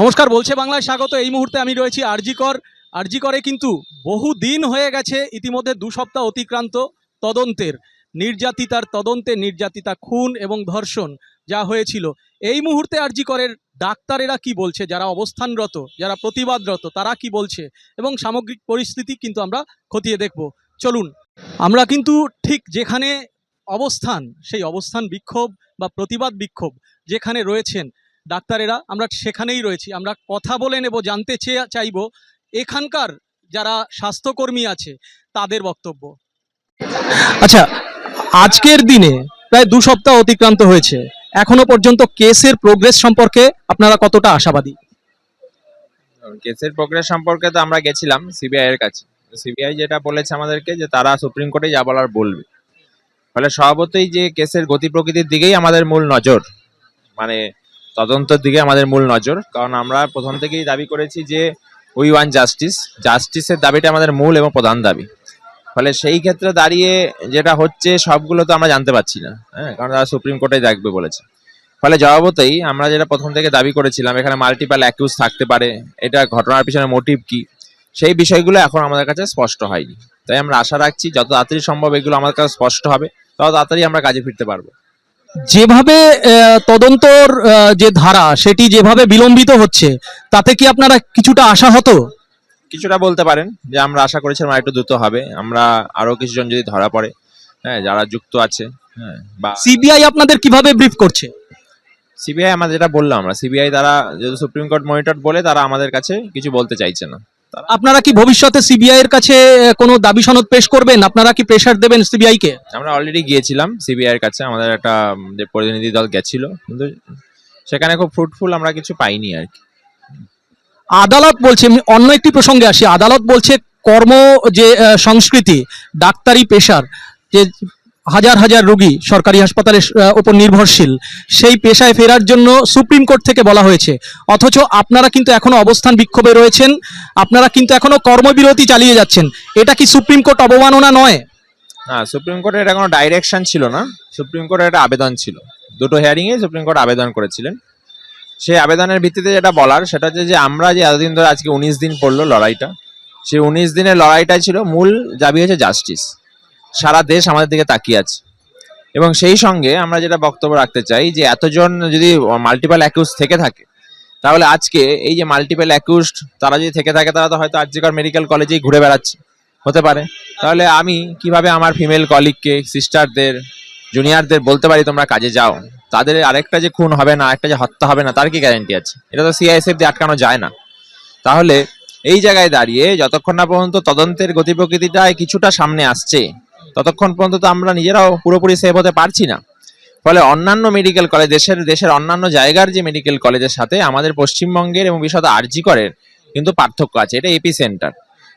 নমস্কার, বলছে বাংলায় স্বাগত। এই মুহূর্তে আমি রয়েছি আরজিকর আরজিকরে কিন্তু বহু দিন হয়ে গেছে, ইতিমধ্যে দু সপ্তাহ অতিক্রান্ত তদন্তের। নির্যাতিতার তদন্তে নির্যাতিতা খুন এবং ধর্ষণ যা হয়েছিল। এই মুহূর্তে আরজিকরের ডাক্তারেরা কি বলছে? যারা অবস্থানরত, যারা প্রতিবাদরত, তারা কি বলছে? এবং সামগ্রিক পরিস্থিতি কিন্তু আমরা খতিয়ে দেখব। চলুন, আমরা কিন্তু ঠিক যেখানে অবস্থান, সেই অবস্থান বিক্ষোভ বা প্রতিবাদ বিক্ষোভ যেখানে রয়েছেন ডাক্তারেরা, আমরা সেখানেই রয়েছি। আমরা কথা বলে নেব, জানতে চেয়ে চাইব এখানকার যারা স্বাস্থ্যকর্মী আছে, তাদের বক্তব্য। আচ্ছা আজকের দিনে প্রায় দু সপ্তাহ অতিক্রান্ত হয়েছে। এখনও পর্যন্ত কেসের প্রোগ্রেস সম্পর্কে আপনারা কতটা আশাবাদী? কেসের প্রোগ্রেস সম্পর্কে তো আমরা গেছিলাম, সিবিআই এর কাছে। সিবিআই যেটা বলেছে আমাদেরকে যে তারা সুপ্রিম কোর্টে যা বলার বলবে। ফলে স্বভাবতই যে কেসের গতি প্রকৃতির দিকেই আমাদের মূল নজর। মানে তদন্তের দিকে আমাদের মূল নজর। কারণ আমরা প্রথম থেকেই দাবি করেছি যে উই ওয়ান জাস্টিস জাস্টিসের দাবিটা আমাদের মূল এবং প্রধান দাবি। ফলে সেই ক্ষেত্রে দাঁড়িয়ে যেটা হচ্ছে সবগুলো তো আমরা জানতে পারছি না। হ্যাঁ কারণ তারা সুপ্রিম কোর্টে দেখবে বলেছে। ফলে জবাবতেই আমরা যেটা প্রথম থেকে দাবি করেছিলাম, এখানে মাল্টিপাল অ্যাকিউজ থাকতে পারে। এটা ঘটনার পিছনে মোটিভ কি? সেই বিষয়গুলো এখন আমাদের কাছে স্পষ্ট হয়নি। তাই আমরা আশা রাখছি যত তাড়াতাড়ি সম্ভব এগুলো আমাদের কাছে স্পষ্ট হবে। তত তাড়াতাড়ি আমরা কাজে ফিরতে পারব। যেভাবে তদন্তর যে ধারা সেটি যেভাবে বিলম্বিত হচ্ছে তাতে কি আপনারা কিছুটা আশা হতো? কিছুটা বলতে পারেন যে আমরা আশা করেছিলাম আর একটু দ্রুত হবে। আমরা আরও কিছুজন যদি ধরা পড়ে হ্যাঁ যারা যুক্ত আছে হ্যাঁ বা সিবিআই আপনাদের কীভাবে ব্রিফ করছে? সিবিআই আমাদের যেটা বললাম আমরা সিবিআই তারা যেহেতু সুপ্রিম কোর্ট মনিটর বলে তারা আমাদের কাছে কিছু বলতে চাইছে না। আপনারা কি ভবিষ্যতে সিবিআই এর কাছে কোনো দাবি সনদ পেশ করবেন? আপনারা কি প্রেসার দেবেন সিবিআই কে? আমরা অলরেডি গিয়েছিলাম সিবিআই এর কাছে আমাদের একটা প্রতিনিধি দল গেছিল। কিন্তু সেখানে খুব ফ্রুটফুল আমরা কিছু পাইনি আর কি। আদালত বলছে আমি অন্য একটি প্রসঙ্গে আসি। আদালত বলছে কর্ম যে সংস্কৃতি ডাক্তারি পেশার যে হাজার হাজার রোগী সরকারি হাসপাতালের উপর নির্ভরশীল। সেই পেশায় ফেরার জন্য সুপ্রিম কোর্ট থেকে বলা হয়েছে। অথচ আপনারা কিন্তু এখনও অবস্থান বিক্ষোভে রয়েছেন, আপনারা কিন্তু এখনও কর্মবিরতি চালিয়ে যাচ্ছেন। এটা কি সুপ্রিম কোর্ট অবমাননা নয়? না, সুপ্রিম কোর্টের এটা কোনো ডাইরেকশন ছিল না। সুপ্রিম কোর্টের একটা আবেদন ছিল। দুটো হিয়ারিং এ সুপ্রিম কোর্ট আবেদন করেছিলেন। সেই আবেদনের ভিত্তিতে যেটা বলার, সেটা হচ্ছে যে আমরা যে এতদিন ধরে আজকে উনিশ দিন পড়ল লড়াইটা, সেই উনিশ দিনের লড়াইটা ছিল মূল দাবি হচ্ছে জাস্টিস সারা দেশ আমাদের দিকে তাকিয়ে আছে। এবং সেই সঙ্গে আমরা যেটা বক্তব্য রাখতে চাই যে, এতজন যদি মাল্টিপাল অ্যাকিউজ থেকে থাকে, তাহলে আজকে এই যে মাল্টিপল অ্যাকিউজড তারা যদি থেকে থাকে, তারা তো হয়তো আর্যিকর মেডিকেল কলেজেই ঘুরে বেড়াচ্ছে। হতে পারে। তাহলে আমি কীভাবে আমার ফিমেল কলিগকে সিস্টারদের জুনিয়রদের বলতে পারি তোমরা কাজে যাও? তাদের আরেকটা যে খুন হবে না, আরেকটা যে হত্যা হবে না, তার কি গ্যারেন্টি আছে? এটা তো সিআইএসএফ দিয়ে আটকানো যায় না। তাহলে এই জায়গায় দাঁড়িয়ে যতক্ষণ না পর্যন্ত তদন্তের গতি প্রকৃতিটা কিছুটা সামনে আসছে ততক্ষণ পর্যন্ত তো আমরা নিজেরাও পুরোপুরি সেভ হতে পারছি না। ফলে অন্যান্য মেডিকেল কলেজ দেশের দেশের অন্যান্য জায়গার যে মেডিকেল কলেজের সাথে আমাদের পশ্চিমবঙ্গের এবং বিশদ আরজি করের কিন্তু পার্থক্য আছে, এটা এপি সেন্টার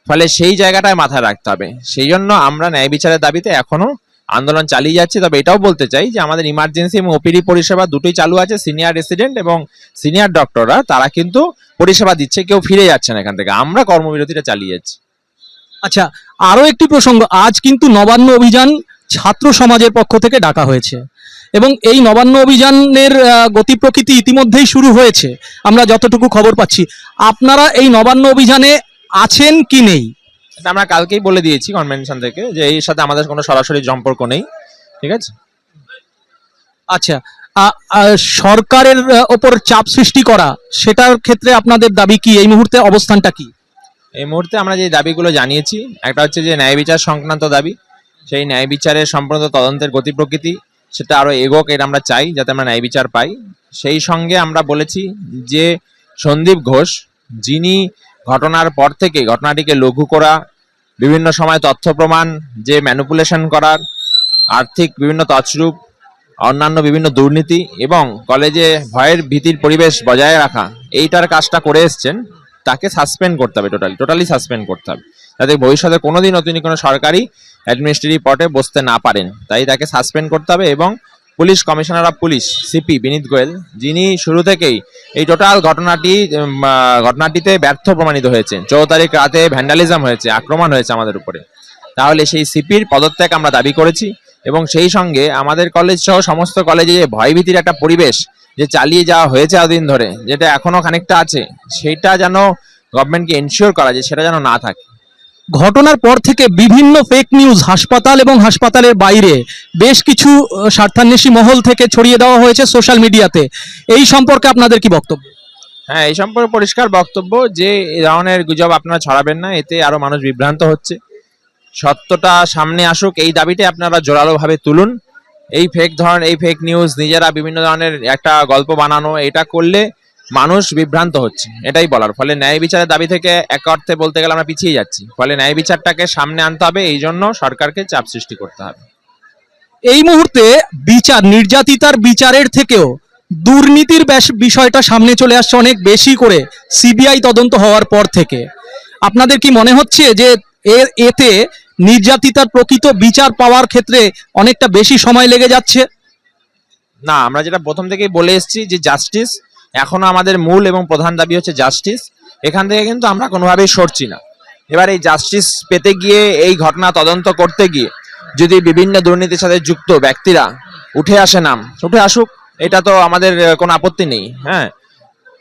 ফলে সেই জায়গাটায় মাথায় রাখতে হবে। সেই জন্য আমরা ন্যায় বিচারের দাবিতে এখনও আন্দোলন চালিয়ে যাচ্ছি। তবে এটাও বলতে চাই যে আমাদের ইমার্জেন্সি এবং ওপিডি পরিষেবা দুটোই চালু আছে সিনিয়র রেসিডেন্ট এবং সিনিয়র ডক্টররা তারা কিন্তু পরিষেবা দিচ্ছে, কেউ ফিরে যাচ্ছে না এখান থেকে। আমরা কর্মবিরতিটা চালিয়ে যাচ্ছি। আচ্ছা আরও একটি প্রসঙ্গ আজ কিন্তু নবান্ন অভিযান ছাত্র সমাজের পক্ষ থেকে ডাকা হয়েছে এবং এই নবান্ন অভিযানের গতি প্রকৃতি ইতিমধ্যেই শুরু হয়েছে। আমরা যতটুকু খবর পাচ্ছি। আপনারা এই নবান্ন অভিযানে আছেন কি নেই? এটা আমরা কালকেই বলে দিয়েছি কনভেনশন থেকে যে এর সাথে আমাদের কোনো সরাসরি সম্পর্ক নেই। ঠিক আছে? আচ্ছা সরকারের ওপর চাপ সৃষ্টি করা সেটার ক্ষেত্রে আপনাদের দাবি কি? এই মুহূর্তে অবস্থানটা কি? এই মুহূর্তে আমরা যে দাবিগুলো জানিয়েছি, একটা হচ্ছে যে ন্যায় বিচার সংক্রান্ত দাবি। সেই ন্যায় বিচারের সম্পূর্ণ তদন্তের গতি প্রকৃতি, সেটা আরও এগোক এটা আমরা চাই যাতে আমরা ন্যায় বিচার পাই। সেই সঙ্গে আমরা বলেছি যে সন্দীপ ঘোষ, যিনি ঘটনার পর থেকে ঘটনাটিকে লঘু করা, বিভিন্ন সময় তথ্য প্রমাণ, যে ম্যানুপুলেশন করার, আর্থিক বিভিন্ন তছরূপ, অন্যান্য বিভিন্ন দুর্নীতি এবং কলেজে ভয়ের ভীতির পরিবেশ বজায় রাখা, এইটার কাজটা করে এসছেন। তাকে সাসপেন্ড করতে হবে টোটালি টোটালি সাসপেন্ড করতে হবে। যাতে ভবিষ্যতে কোনোদিনও তিনি কোনো সরকারি অ্যাডমিনিস্ট্রেটিভ পটে বসতে না পারেন। তাই তাকে সাসপেন্ড করতে হবে এবং police commissioner of police CP Vineet Goel, যিনি শুরু থেকেই এই টোটাল ঘটনাটি ঘটনাটিতে ব্যর্থ প্রমাণিত হয়েছে চৌ তারিখ রাতে ভ্যান্ডালিজম হয়েছে, আক্রমণ হয়েছে আমাদের উপরে। তাহলে সেই সিপির পদত্যাগ আমরা দাবি করেছি এবং সেই সঙ্গে আমাদের কলেজ সহ সমস্ত কলেজে যে ভয়ভীতির একটা পরিবেশ যে চালিয়ে যাওয়া হয়েছে এতদিন ধরে যেটা এখনও খানিকটা আছে সেটা যেন গভর্নমেন্টকে এনশিওর করা যায় সেটা যেন না থাকে। ঘটনার পর থেকে বিভিন্ন ফেক নিউজ হাসপাতাল এবং হাসপাতালের বাইরে বেশ কিছু স্বার্থান্বেষী মহল থেকে ছড়িয়ে দেওয়া হয়েছে সোশ্যাল মিডিয়াতে এই সম্পর্কে আপনাদের কি বক্তব্য? হ্যাঁ এই সম্পর্কে পরিষ্কার বক্তব্য যে এই ধরনের গুজব আপনারা ছড়াবেন না এতে আরও মানুষ বিভ্রান্ত হচ্ছে। সত্যটা সামনে আসুক এই দাবিটা আপনারা জোরালোভাবে তুলুন। এই ফেক ধরন, এই ফেক নিউজ নিজেরা বিভিন্ন ধরনের একটা গল্প বানানো, এটা করলে মানুষ বিভ্রান্ত হচ্ছে, এটাই বলার। ফলে ন্যায় বিচারের দাবি থেকে এক অর্থে বলতে গেলে আমরা পিছিয়ে যাচ্ছি। ফলে ন্যায় বিচারটাকে সামনে আনতে হবে, এই জন্য সরকারকে চাপ সৃষ্টি করতে হবে। এই মুহূর্তে বিচার, নির্যাতিতার বিচারের থেকেও দুর্নীতির বিষয়টা সামনে চলে আসছে অনেক বেশি করে সিবিআই তদন্ত হওয়ার পর থেকে। আপনাদের কি মনে হচ্ছে যে এতে নির্যাতিতার প্রকৃত বিচার পাওয়ার ক্ষেত্রে অনেকটা বেশি সময় লেগে যাচ্ছে? না, আমরা যেটা প্রথম থেকেই বলে এসেছি যে জাস্টিস এখনও আমাদের মূল এবং প্রধান দাবি হচ্ছে জাস্টিস এখান থেকে কিন্তু আমরা কোনোভাবেই সরছি না। এবার এই জাস্টিস পেতে গিয়ে, এই ঘটনা তদন্ত করতে গিয়ে যদি বিভিন্ন দুর্নীতির সাথে যুক্ত ব্যক্তিরা উঠে আসে নাম, উঠে আসুক, এটা তো আমাদের কোনো আপত্তি নেই হ্যাঁ?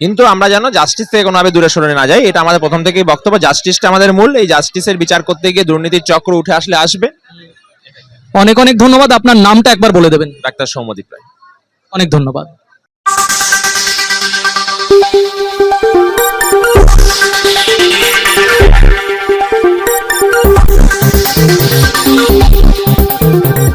কিন্তু আমরা যেন জাস্টিস থেকে কোনোভাবে দূরে সরে না যাই। এটা আমাদের প্রথম থেকেই বক্তব্য। জাস্টিসটা আমাদের মূল। এই জাস্টিসের বিচার করতে গিয়ে দুর্নীতির চক্র উঠে আসলে আসবে। অনেক অনেক ধন্যবাদ। আপনার নামটা একবার বলে দেবেন। ডাক্তার সৌমদীপ রায়। অনেক ধন্যবাদ।